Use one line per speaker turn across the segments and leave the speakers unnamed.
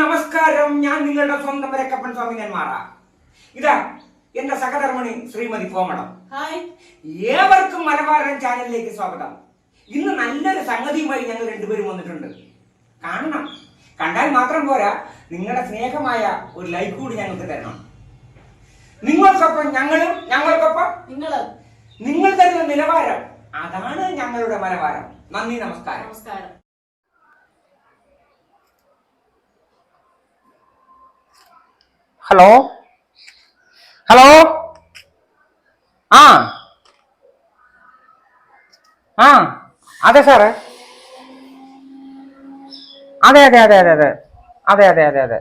നമസ്കാരം ഞാൻ നിങ്ങളുടെ സ്വന്തം വരക്കപ്പൻ സ്വാമി ഞാൻ മാറാം ഇതാ എന്റെ സഹധർമ്മണി ശ്രീമതി കോമളം. ഏവർക്കും മലബാരൻ ചാനലിലേക്ക് സ്വാഗതം. ഇന്ന് നല്ലൊരു സംഗതിയുമായി ഞങ്ങൾ രണ്ടുപേരും വന്നിട്ടുണ്ട്. കാണണം. കണ്ടാൽ മാത്രം പോരാ നിങ്ങളുടെ സ്നേഹമായ ഒരു ലൈക്ക് കൂടി ഞങ്ങൾക്ക് തരണം. നിങ്ങൾക്കൊപ്പം ഞങ്ങളും ഞങ്ങൾക്കൊപ്പം
നിങ്ങൾ
നിങ്ങൾ തരുന്ന നിലവാരം അതാണ് ഞങ്ങളുടെ മലബാരം. നന്ദി നമസ്കാരം.
നമസ്കാരം.
ഹലോ? ഹലോ? ആ. ആ. അതെ സാറേ. അതെ അതെ അതെ അതെ അതെ. അതെ അതെ അതെ അതെ.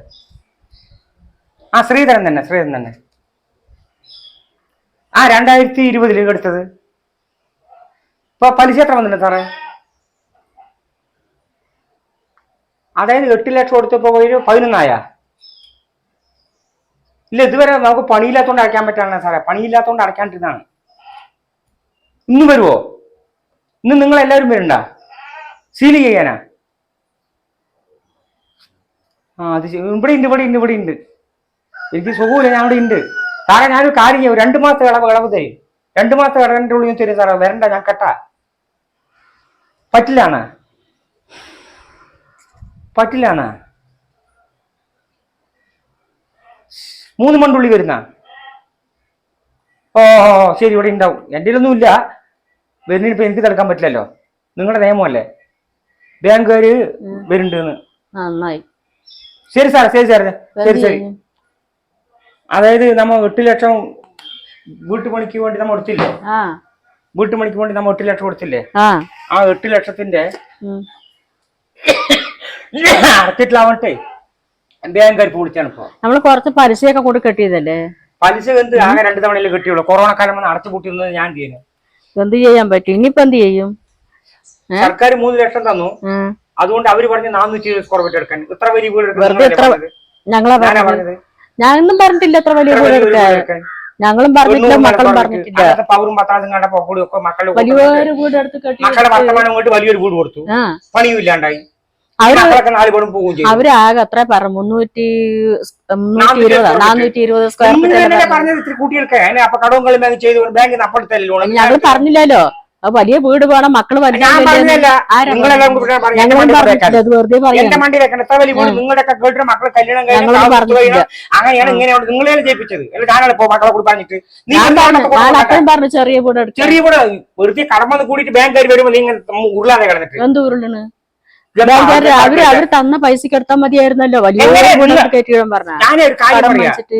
ആ ശ്രീധരൻ തന്നെ ശ്രീധരൻ തന്നെ. ആ രണ്ടായിരത്തി ഇരുപതിൽ എടുത്തത്? ഇപ്പൊ പലിശ എത്ര വന്നില്ല സാറേ? അതായത് എട്ട് ലക്ഷം കൊടുത്തപ്പോ ഒരു പതിനൊന്നായാ? ഇല്ല ഇതുവരെ നമുക്ക് പണിയില്ലാത്തോണ്ട് അടയ്ക്കാൻ പറ്റാണ് സാറേ. പണിയില്ലാത്തോണ്ട് അടയ്ക്കാണ്ടിരുന്നാണ്. ഇന്ന് വരുവോ? ഇന്ന് നിങ്ങൾ എല്ലാവരും വരണ്ട സീൽ ചെയ്യാനാ? ആ അത്. ഇവിടെ ഉണ്ട് ഇവിടെ ഉണ്ട് ഇവിടെ ഉണ്ട്. എനിക്ക് സുഖമില്ല ഞാൻ ഇവിടെ ഉണ്ട്. സാറേ ഞാനൊരു കാര്യം ചെയ്യും. രണ്ട് മാസത്തെ ഇളവ് ഇളവ് തരും. രണ്ട് മാസത്തെ ഇടവിന്റെ ഉള്ളിൽ തരും സാറേ. വരണ്ട ഞാൻ കെട്ടാ. പറ്റില്ലാണ പറ്റില്ലാണ മൂന്ന് മണ്ടുള്ളി വരുന്ന. ഓ ശരി ഇവിടെ ഉണ്ടാവും. എന്റെ ഒന്നും ഇല്ല. വരുന്നതിനിപ്പോ എനിക്ക് തടുക്കാൻ പറ്റില്ലല്ലോ. നിങ്ങളുടെ നിയമമല്ലേ? ബാങ്കുകാർ വരുന്നുണ്ടെന്ന്.
നന്നായി.
ശരി സാറേ ശരി സാറേ. ശരി ശരി. അതായത് നമ്മ എട്ട് ലക്ഷം വീട്ടുപണിക്ക് വേണ്ടി നമ്മ കൊടുത്തില്ലേ?
ആ.
വീട്ടുപണിക്ക് വേണ്ടി നമ്മ എട്ട് ലക്ഷം കൊടുത്തില്ലേ?
ആ.
എട്ട് ലക്ഷത്തിന്റെ
ഉം.
പൊളിച്ചാണ് ഇപ്പൊ.
നമ്മൾ കുറച്ച് പലിശയൊക്കെ കൂടി കെട്ടിയതല്ലേ?
പലിശ എന്ത്? ആകെ രണ്ടു തവണയല്ലേ കിട്ടിയുള്ളൂ. കൊറോണ കാലം വന്ന് അടച്ചു പൂട്ടിയിരുന്നത് ഞാൻ ചെയ്യുന്നു
എന്ത് ചെയ്യാൻ പറ്റും? ഇനിയിപ്പോ എന്ത് ചെയ്യും?
സർക്കാർ മൂന്ന് ലക്ഷം തന്നു. അതുകൊണ്ട് അവർ പറഞ്ഞ് നാനൂറ്റി ഇരുപത് സ്ക്വയർ ഫീറ്റ് എടുക്കാൻ. ഇത്ര വലിയ വീട്
വെറുതെ? ഞങ്ങളാ പറഞ്ഞത്. ഞാനൊന്നും പറഞ്ഞിട്ടില്ല എത്ര വലിയ
ഇത്ര
വീട് എടുക്കാൻ. ഞങ്ങളും പറഞ്ഞിട്ടില്ല മക്കളും. പറഞ്ഞിട്ടില്ല.
പവറും പത്താളും കണ്ടപ്പോ കൂടി ഒക്കെ മക്കളുടെ
വലിയൊരു വീട് എടുത്ത് കെട്ടി
മക്കളുടെ വർത്തമാനം കൊണ്ട് വലിയൊരു വീട് കൊടുത്തു. പണിയും ഇല്ലാണ്ടായി.
അവർ അവരാകെ അത്ര പറ? മുന്നൂറ്റി മുന്നൂറ്റി ഇരുപത് നാനൂറ്റി ഇരുപത് സ്ക്വയർ ഫീറ്റ് ഞങ്ങൾ പറഞ്ഞില്ലല്ലോ. വലിയ വീട് വേണം
മക്കൾ
അത്രയും പറഞ്ഞു ചെറിയ വീട്
ചെറിയ വീട്. വെറുതെ കടമ്പന്ന് കൂടിയിട്ട് ബാങ്കുകാർ വരുമ്പോ ഉരുളാതെ കിടന്നിട്ട്.
എന്ത് ഉരുളാണ്? അവർ തന്ന പൈസക്ക് എടുത്താൽ മതിയായിരുന്നല്ലോ. വലിയ
ഞാനൊരു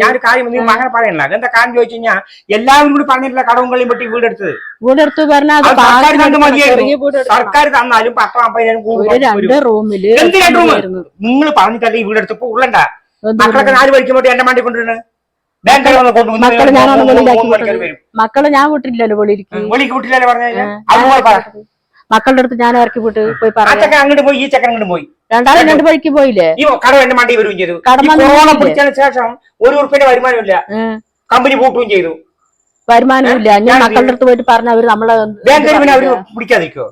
ഞാനൊരു കാര്യം നിങ്ങൾ പറയണ്ട. എന്താ കാരണം ചോദിച്ചു കഴിഞ്ഞാൽ എല്ലാവരും കൂടി പറഞ്ഞിട്ടില്ല കടവുകളെയും പറ്റി
വീടെടുത്തത് വീടെടുത്ത് പറഞ്ഞാൽ
സർക്കാർ തന്നാലും പത്തോ അമ്പതിനായിരം കൂടുതൽ
രണ്ട് റൂമിൽ
നിങ്ങൾ പറഞ്ഞിട്ടല്ലേ ഈ വീടെടുത്തപ്പോ ഉള്ളണ്ട. മക്കളൊക്കെ നാല് പഠിക്കുമ്പോൾ എന്റെ മണ്ടി കൊണ്ടുവരുന്നത്?
മക്കൾ ഞാൻ വിട്ടില്ലല്ലോ വെളിയിരിക്കും
വെളിക്ക് വിട്ടില്ലല്ലോ പറഞ്ഞു
മക്കളുടെ അടുത്ത് ഞാൻ ഇറക്കി വിട്ട് പോയി പറഞ്ഞു
ചെക്കൻ അങ്ങോട്ട് പോയി ഈ ചക്കൻ അങ്ങോട്ട് പോയി.
രണ്ടാളും രണ്ട് വഴിക്ക് പോയില്ലേ?
ഈ കടം എന്റെ മണ്ടി വരികയും ചെയ്തു. കൊറോണ? പിടിച്ചതിന് ശേഷം ഒരു ഉറുപ്പിന്റെ വരുമാനമില്ല. കമ്പനി പൂട്ടുകയും ചെയ്തു.
വരുമാനമില്ല. ഞാൻ മക്കളുടെ അടുത്ത് പോയിട്ട് പറഞ്ഞ അവർ നമ്മളെ
ബാങ്കുകാർ
അവർ.
പിടിക്കാതിരിക്കോ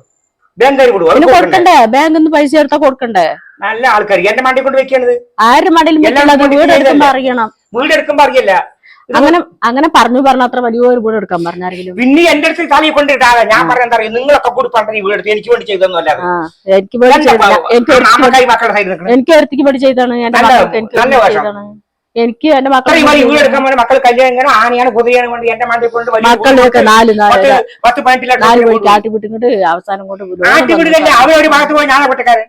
ബാങ്കുകാർ വിടുവോ? കൊടുക്കണ്ടേ?
ബാങ്ക് ബാങ്കിൽ നിന്ന് പൈസ ചേർത്താ കൊടുക്കണ്ടേ?
നല്ല ആൾക്കാർ എന്റെ മണ്ടി കൊണ്ട് വെക്കണത്?
ആരും
മണ്ടിയിൽ
വീട് എടുക്കുമ്പോ? അറിയണം.
വീട് എടുക്കുമ്പോ അറിയില്ല.
അങ്ങനെ അങ്ങനെ പറഞ്ഞു പറഞ്ഞ അത്ര വലിയ ഒരു വീട് എടുക്കാൻ പറഞ്ഞാരെങ്കിലും?
പിന്നെ എന്റെ അടുത്ത് തലയിൽ കൊണ്ടിട്ടാ ഞാൻ പറയാൻ അറിയാം നിങ്ങളൊക്കെ കൂടി പറഞ്ഞ വീട് എനിക്ക് വേണ്ടി ചെയ്തൊന്നുമല്ല
എനിക്ക് വേണ്ടി എനിക്ക് എനിക്ക് ഒരുത്തിക്ക് വേണ്ടി ചെയ്താണ് ഞാൻ എനിക്ക് ചെയ്താണ് എനിക്ക് എന്റെ
മക്കളെ
മക്കൾ
കല്യാണം ആനയാണ് കുതിരയാണ് കൊണ്ട്
കൊണ്ട്
മക്കളൊക്കെ
നാല് നാല് നാല് വഴി കാട്ടിവിട്ടിങ്ങോട്ട് അവസാനം കൊണ്ട്
ആട്ടിവിട്ടില്ല അവർ ഒരു ഭാഗത്ത് പോയി ഞാൻ പൊട്ടക്കാരൻ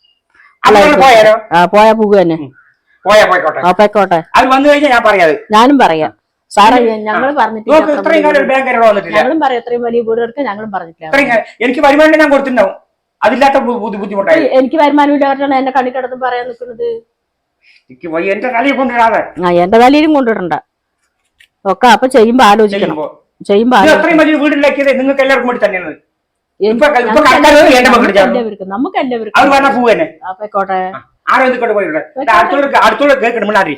പോയാ
പോകുക തന്നെ.
പോയാ പോയിക്കോട്ടെ. അത് വന്നു കഴിഞ്ഞാൽ ഞാൻ പറയാത്
ഞാനും പറയാം. സാറേ ഞങ്ങൾ പറഞ്ഞിട്ടില്ല. ഞങ്ങളും പറയാം വലിയ വീട് എടുക്കാൻ ഞങ്ങളും പറഞ്ഞിട്ടില്ല.
എനിക്ക് വരുമാനം ഞാൻ കൊടുത്തിട്ടുണ്ടാവും. അതില്ലാത്ത ബുദ്ധിമുട്ടായി.
എനിക്ക് വരുമാനം ഇല്ലാണ്ടാണ് എന്നെ കണി കിടന്ന് പറയാൻ നിൽക്കുന്നത്.
എനിക്ക് എന്റെ തലയിൽ കൊണ്ടിടാതെ
ആ എന്റെ തലയിലും കൊണ്ടിടണ്ട ഒക്കെ അപ്പൊ ചെയ്യുമ്പോ ആലോചിക്കണം.
ചെയ്യുമ്പോ. അത്രയും വലിയ നിങ്ങൾക്ക് എല്ലാവർക്കും വേണ്ടി തന്നെയാണ്.
നമുക്ക് എല്ലാവർക്കും ആയിക്കോട്ടെ
അടുത്തോട് കേൾക്കണം മിണ്ടാടി